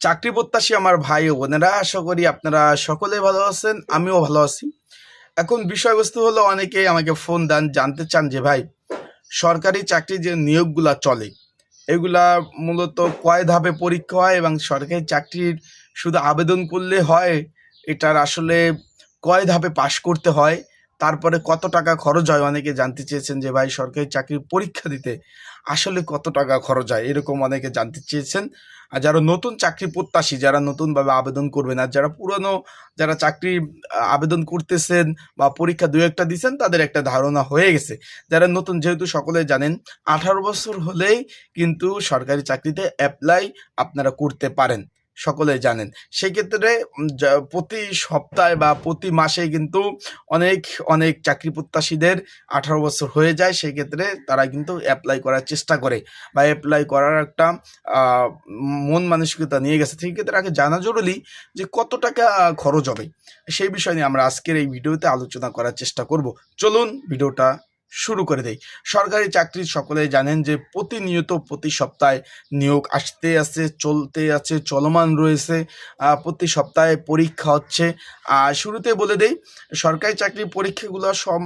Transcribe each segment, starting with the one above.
চাকরি প্রত্যাশী আমার ভাই ও বোনেরা, আশা করি আপনারা সকলে ভালো আছেন, আমিও ভালো আছি। এখন বিষয়বস্তু হলো, অনেকেই আমাকে ফোন দেন, জানতে চান যে, ভাই, সরকারি চাকরি যে নিয়োগগুলা চলে, এগুলা মূলত কয় ধাপে পরীক্ষা হয় এবং সরকারি চাকরির শুধু আবেদন করলে হয়? এটার আসলে কয় ধাপে পাশ করতে হয়? তারপরে কত টাকা খরচ হয়? অনেকে জানতে চেয়েছেন যে, ভাই, সরকারি চাকরির পরীক্ষা দিতে আসলে কত টাকা খরচ হয়? এরকম অনেকে জানতে চেয়েছেন। আর যারা নতুন চাকরি প্রত্যাশী, যারা নতুনভাবে আবেদন করবেন আর যারা পুরনো, যারা চাকরি আবেদন করতেছেন বা পরীক্ষা দু একটা দিচ্ছেন তাদের একটা ধারণা হয়ে গেছে। যারা নতুন, যেহেতু সকলে জানেন, আঠারো বছর হলেই কিন্তু সরকারি চাকরিতে অ্যাপ্লাই আপনারা করতে পারেন। সকলে জানেন। সেই ক্ষেত্রে যা- প্রতি সপ্তাহে বা প্রতি মাসে কিন্তু অনেক অনেক চাকরি প্রত্যাশীদের আঠারো বছর হয়ে যায়। সেই ক্ষেত্রে তারা কিন্তু অ্যাপ্লাই করার চেষ্টা করে বা অ্যাপ্লাই করার একটা মন মানসিকতা নিয়ে গেছে। সেই ক্ষেত্রে আগে জানা জরুরি যে কত টাকা খরচ হবে। সেই বিষয় নিয়ে আমরা আজকের এই ভিডিওতে আলোচনা করার চেষ্টা করব। চলুন ভিডিওটা শুরু করে দেয় সরকারি চাকরি সকলে জানেন যে প্রতিনিয়ত প্রতি সপ্তাহে নিয়োগ আসতে আছে চলতে আছে, চলমান রয়েছে প্রতি সপ্তাহে পরীক্ষা হচ্ছে। আর শুরুতে বলে দেই, সরকারি চাকরির পরীক্ষাগুলো সব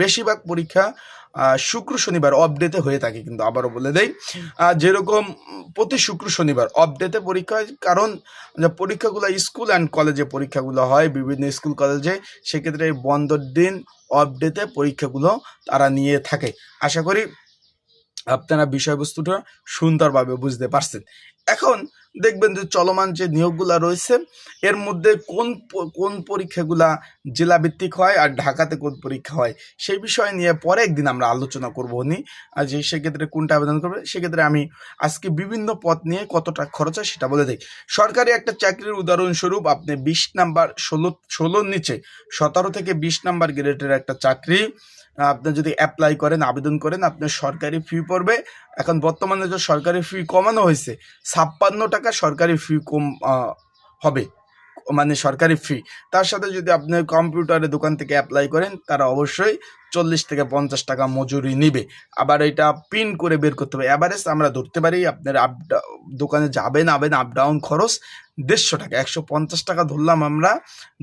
বেশিরভাগ পরীক্ষা শুক্র শনিবার অফ ডেতে হয়ে থাকে কিন্তু আবারও বলে দেয় যেরকম প্রতি শুক্র শনিবার অফ ডেতে পরীক্ষা হয়, কারণ পরীক্ষাগুলো স্কুল অ্যান্ড কলেজে পরীক্ষাগুলো হয়, বিভিন্ন স্কুল কলেজে সেক্ষেত্রে বন্ধর দিন অফ ডেতে পরীক্ষাগুলো তারা নিয়ে থাকে। আশা করি আপনারা বিষয়বস্তুটা সুন্দরভাবে বুঝতে পারছেন। এখন দেখবেন যে চলমান যে নিয়োগগুলা রয়েছে, এর মধ্যে কোন কোন পরীক্ষাগুলা জেলা ভিত্তিক হয় আর ঢাকাতে কোন পরীক্ষা হয়, সেই বিষয় নিয়ে পরে একদিন আমরা আলোচনা করব নি আর যে সেক্ষেত্রে কোনটা আবেদন করবে, সেক্ষেত্রে আমি আজকে বিভিন্ন পথ নিয়ে কতটা খরচ হয় সেটা বলে দিই। সরকারি একটা চাকরির উদাহরণস্বরূপ আপনি বিশ নাম্বার ষোলো, ষোলোর নিচে সতেরো থেকে বিশ নাম্বার গ্রেডের একটা চাকরি আপনি যদি অ্যাপ্লাই করেন, আবেদন করেন, আপনার সরকারি ফি পড়বে। এখন বর্তমানে যে সরকারি ফি কমানো হয়েছে, ছাপ্পান্ন টাকা সরকারি ফি কম হবে। মানে সরকারি ফি তার সাথে যদি আপনি কম্পিউটারের দোকান থেকে অ্যাপ্লাই করেন, তারা অবশ্যই চল্লিশ থেকে পঞ্চাশ টাকা মজুরি নিবে। আবার এটা পিন করে বের করতে হবে। অ্যাভারেজ আমরা ধরতে পারি, আপনার আপ দোকানে যাবেন, আবেন আপ ডাউন খরচ দেড়শো টাকা, একশো পঞ্চাশ টাকা ধরলাম আমরা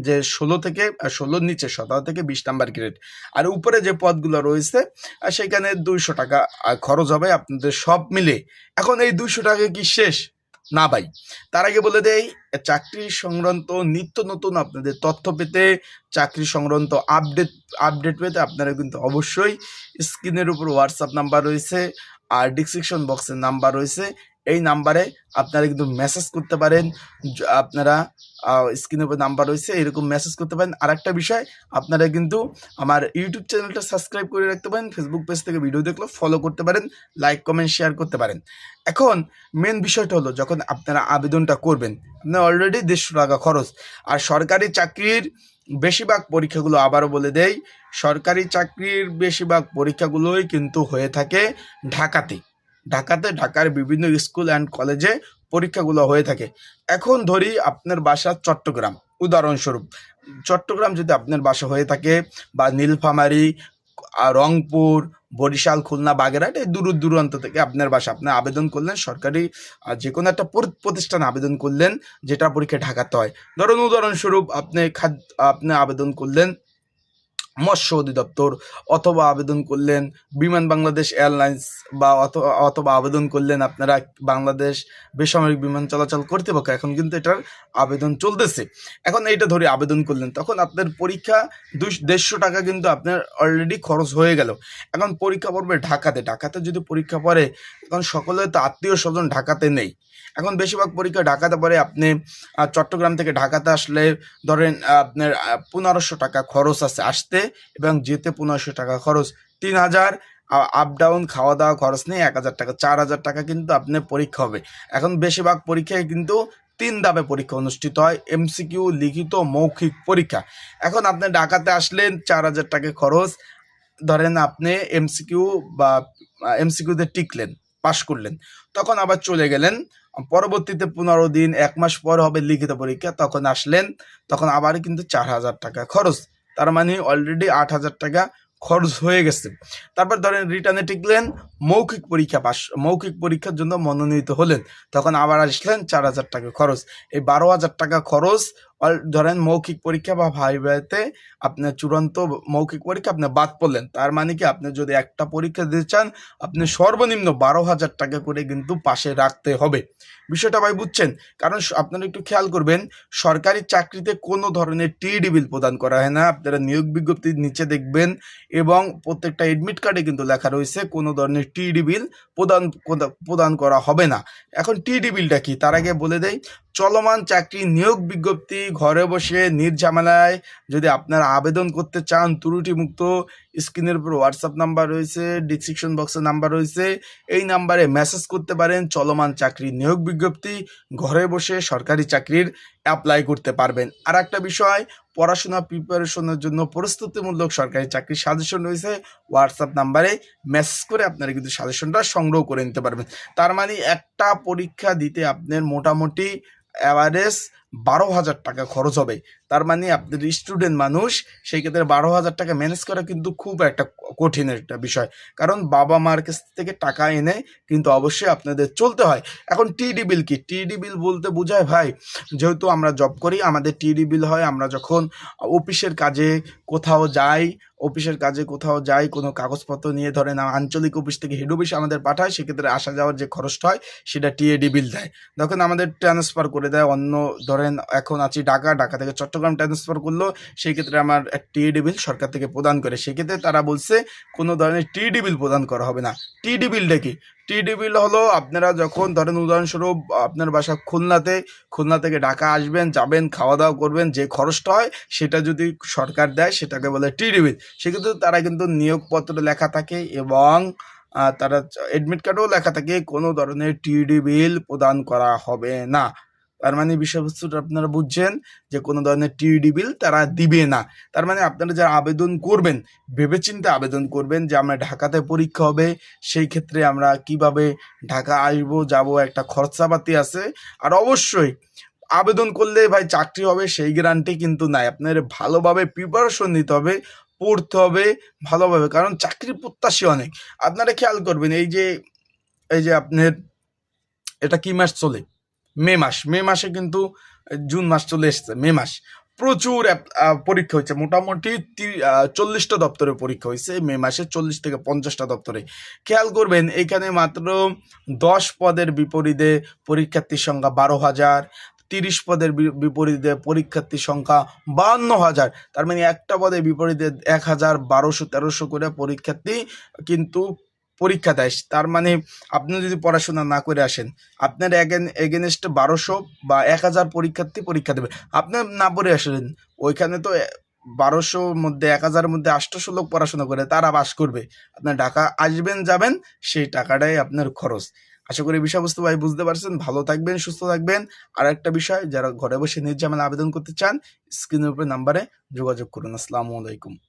যে ষোলো থেকে, ষোলোর নিচে, সতেরো থেকে বিশ নাম্বার গ্রেড আর উপরে যে পদগুলো রয়েছে সেখানে দুইশো টাকা খরচ হবে আপনাদের সব মিলে। এখন এই দুইশো টাকা কি শেষ? না ভাই। তার আগে বলে দেই, চাকরি সংক্রান্ত নিত্য নতুন আপনাদের তথ্য পেতে চাকরি সংক্রান্ত আপডেট আপডেট পেতে আপনারা কিন্তু অবশ্যই স্ক্রিনের উপর হোয়াটসঅ্যাপ নাম্বার রয়েছে, আর ডিসক্রিপশন বক্সের নাম্বার রয়েছে। এই নাম্বারে আপনারা কিন্তু মেসেজ করতে পারেন আপনারা স্ক্রিনের উপর নাম্বার রয়েছে, এরকম মেসেজ করতে পারেন। আর একটা বিষয়, আপনারা কিন্তু আমার ইউটিউব চ্যানেলটা সাবস্ক্রাইব করে রাখতে পারেন ফেসবুক পেজ থেকে ভিডিও দেখলে ফলো করতে পারেন লাইক কমেন্ট শেয়ার করতে পারেন। এখন মেন বিষয়টা হলো, যখন আপনারা আবেদনটা করবেন, আপনার অলরেডি দেড়শো টাকা খরচ, আর সরকারি চাকরির বেশিরভাগ পরীক্ষাগুলো আবারও বলে দেই, সরকারি চাকরির বেশিরভাগ পরীক্ষাগুলোই কিন্তু হয়ে থাকে ঢাকাতে। ঢাকাতে ঢাকার বিভিন্ন স্কুল অ্যান্ড কলেজে পরীক্ষাগুলো হয়ে থাকে। এখন ধরি আপনার বাসা চট্টগ্রাম, উদাহরণস্বরূপ। চট্টগ্রাম যদি আপনার বাসা হয়ে থাকে বা নীলফামারী রংপুর, বরিশাল, খুলনা, বাগেরহাট, এই দূর দূরান্ত থেকে আপনার বাসা আপনি আবেদন করলেন, সরকারি যে কোনো একটা পরি- প্রতিষ্ঠানে আবেদন করলেন, যেটা পরীক্ষা ঢাকাতে হয়। ধরুন উদাহরণস্বরূপ আপনি খাদ্য আপনি আবেদন করলেন মৎস্য অধিদপ্তর অথবা আবেদন করলেন বিমান বাংলাদেশ এয়ারলাইন্স বা অথ- অথবা আবেদন করলেন আপনারা বাংলাদেশ বেসামরিক বিমান চলাচল কর্তৃপক্ষ। এখন কিন্তু এটার আবেদন চলতেছে। এখন এইটা ধরে আবেদন করলেন, তখন আপনার পরীক্ষা দুই দেড়শো টাকা কিন্তু আপনার অলরেডি খরচ হয়ে গেল। এখন পরীক্ষা পড়বে ঢাকাতে। ঢাকাতে যদি পরীক্ষা পড়ে এখন সকলে তো আত্মীয় স্বজন ঢাকাতে নেই। এখন বেশিরভাগ পরীক্ষা ঢাকাতে পরে আপনি চট্টগ্রাম থেকে ঢাকাতে আসলে ধরেন, আপনার পনেরোশো টাকা খরচ আছে। আসতে এবং যেতে পনেরোশো টাকা খরচ। তিন হাজার আপ ডাউন খাওয়া দাওয়া খরচ নেই, এক হাজার টাকা, চার হাজার টাকা কিন্তু আপনার পরীক্ষা হবে। এখন বেশিরভাগ পরীক্ষায় কিন্তু তিন ধাপে পরীক্ষা অনুষ্ঠিত হয় এমসিকিউ লিখিত, মৌখিক পরীক্ষা। এখন আপনি ঢাকাতে আসলেন, চার হাজার টাকা খরচ, ধরেন আপনি এমসিকিউ বা এমসিকিউতে টিকলেন, পাশ করলেন। তখন আবার চলে গেলেন, পরবর্তীতে পনেরো দিন, এক মাস পর হবে লিখিত পরীক্ষা, তখন আসলেন, তখন আবার কিন্তু চার হাজার টাকা খরচ। তার মানে অলরেডি আট হাজার টাকা খরচ হয়ে গেছে। তারপর ধরেন রিটার্নে টিকলেন, মৌখিক পরীক্ষা পাস মৌখিক পরীক্ষার জন্য মনোনীত হলেন। তখন আবার আসলেন চার হাজার টাকা খরচ। এই বারো হাজার টাকা খরচ অল- ধরেন মৌখিক পরীক্ষা বা ভাইভাতে আপনার চূড়ান্ত মৌখিক পরীক্ষা আপনি বাদ পড়লেন, তার মানে কি আপনি যদি একটা পরীক্ষা দিতে চান, আপনি সর্বনিম্ন বারো হাজার টাকা করে কিন্তু পাশে রাখতে হবে। বিষয়টা ভাই বুঝছেন? কারণ আপনারা একটু খেয়াল করবেন, সরকারি চাকরিতে কোনো ধরনের টিডি বিল প্রদান করা হয় না। আপনারা নিয়োগ বিজ্ঞপ্তির নিচে দেখবেন এবং প্রত্যেকটা এডমিট কার্ডে কিন্তু লেখা রয়েছে কোনো ধরনের টিডি বিল প্রদান প্রদা- প্রদান করা হবে না। এখন টিডি বিলটা কি? তার আগে বলে দেই, চলমান চাকরি নিয়োগ বিজ্ঞপ্তি ঘরে বসে নির্ঝামেলায় যদি আপনারা আবেদন করতে চান, ত্রুটিমুক্ত স্ক্রিনের উপর হোয়াটসঅ্যাপ নাম্বার রয়েছে ডিসক্রিপশন বক্সে নাম্বার রয়েছে। এই নাম্বারে মেসেজ করতে পারেন, চলমান চাকরি নিয়োগ বিজ্ঞপ্তি, ঘরে বসে সরকারি চাকরির অ্যাপ্লাই করতে পারবেন। আর একটা বিষয়, পড়াশোনা প্রিপারেশনের জন্য প্রস্তুতিমূলক সরকারি চাকরির সাজেশন রয়েছে হোয়াটসঅ্যাপ নাম্বারে মেসেজ করে আপনারা কিন্তু সাজেশনটা সংগ্রহ করে নিতে পারবেন। তার মানে একটা পরীক্ষা দিতে আপনার মোটামুটি অ্যাভারেজ বারো হাজার টাকা খরচ হবে। তার মানে আপনার স্টুডেন্ট মানুষ, সেই ক্ষেত্রে বারো হাজার টাকা ম্যানেজ করা কিন্তু খুব একটা কঠিন একটা বিষয়। কারণ বাবা মার কাছ থেকে টাকা এনে কিন্তু অবশ্যই আপনাদের চলতে হয়। এখন টিডি বিল কি? টিডি বিল বলতে বোঝায়, ভাই, যেহেতু আমরা জব করি, আমাদের টিডি বিল হয়, আমরা যখন অফিসের কাজে কোথাও যাই, অফিসের কাজে কোথাও যাই, কোনো কাগজপত্র নিয়ে ধরেন আঞ্চলিক অফিস থেকে হেড অফিস আমাদের পাঠায়, সেক্ষেত্রে আসা যাওয়ার যে খরচটা হয়, সেটা টিএডি বিল দেয়। তখন আমাদের ট্রান্সফার করে দেয়, অন্য ধরেন এখন আছি ঢাকা ঢাকা থেকে চট্টগ্রাম ট্রান্সফার করল, সেই ক্ষেত্রে আমার টিএডি বিল সরকার থেকে প্রদান করে। সেক্ষেত্রে তারা বলছে, কোনো ধরনের টিডি বিল প্রদান করা হবে না। টিডি বিলটা কি? টিডি বিল হলো, আপনারা যখন ধরেন উদাহরণস্বরূপ আপনার বাসা খুলনাতে, খুলনা থেকে ঢাকা আসবেন, যাবেন খাওয়া দাওয়া করবেন, যে খরচটা হয়, সেটা যদি সরকার দেয়, সেটাকে বলে টিডি বিল। সেক্ষেত্রে তারা কিন্তু নিয়োগপত্র লেখা থাকে এবং তারা এডমিট কার্ডও লেখা থাকে, কোনো ধরনের টিডি বিল প্রদান করা হবে না। তার মানে বিষয়বস্তুটা আপনারা বুঝছেন যে কোনো ধরনের টিডি বিল তারা দিবে না। তার মানে আপনারা যারা আবেদন করবেন, ভেবেচিন্তে আবেদন করবেন যে আমরা ঢাকাতে পরীক্ষা হবে, সেই ক্ষেত্রে আমরা কীভাবে ঢাকা আসব, যাব, একটা খরচাপাতি আছে। আর অবশ্যই আবেদন করলে ভাই চাকরি হবে, সেই গ্যারান্টি কিন্তু নাই। আপনার ভালোভাবে প্রিপারেশন নিতে হবে, পড়তে হবে ভালোভাবে, কারণ চাকরির প্রত্যাশী অনেক। আপনারা খেয়াল করবেন, এই যে এই যে আপনার, এটা কি মাস চলে? মে মাস, মে মাসে কিন্তু জুন মাস চলে এসেছে, মে মাস। প্রচুর পরীক্ষা হয়েছে, মোটামুটি চল্লিশটা দপ্তরে পরীক্ষা হয়েছে, মে মাসে চল্লিশ থেকে পঞ্চাশটা দপ্তরে। খেয়াল করবেন, এখানে মাত্র দশ পদের বিপরীতে পরীক্ষার্থীর সংখ্যা বারো হাজার, তিরিশ পদের বিপরীতে পরীক্ষার্থীর সংখ্যা বাহান্ন হাজার, তার মানে একটা পদের বিপরীতে এক হাজার বারোশো তেরোশো করে পরীক্ষার্থী কিন্তু পরীক্ষা দেয়। তার মানে আপনি যদি পড়াশোনা না করে আসেন, আপনার এগেন এগেনস্ট বারোশো বা এক হাজার পরীক্ষার্থী পরীক্ষা দেবে। আপনি না পড়ে আসলেন, ওইখানে তো বারোশোর মধ্যে, এক হাজারের মধ্যে আটশোশো লোক পড়াশোনা করে, তারা বাস করবে। আপনার ঢাকা আসবেন, যাবেন, সেই টাকাটাই আপনার খরচ। আশা করি বিষয়বস্তু ভাই বুঝতে পারছেন। ভালো থাকবেন, সুস্থ থাকবেন। আর একটা বিষয়, যারা ঘরে বসে নির্জামেলা আবেদন করতে চান স্ক্রিনের উপরে নাম্বারে যোগাযোগ করুন। আসসালামু আলাইকুম।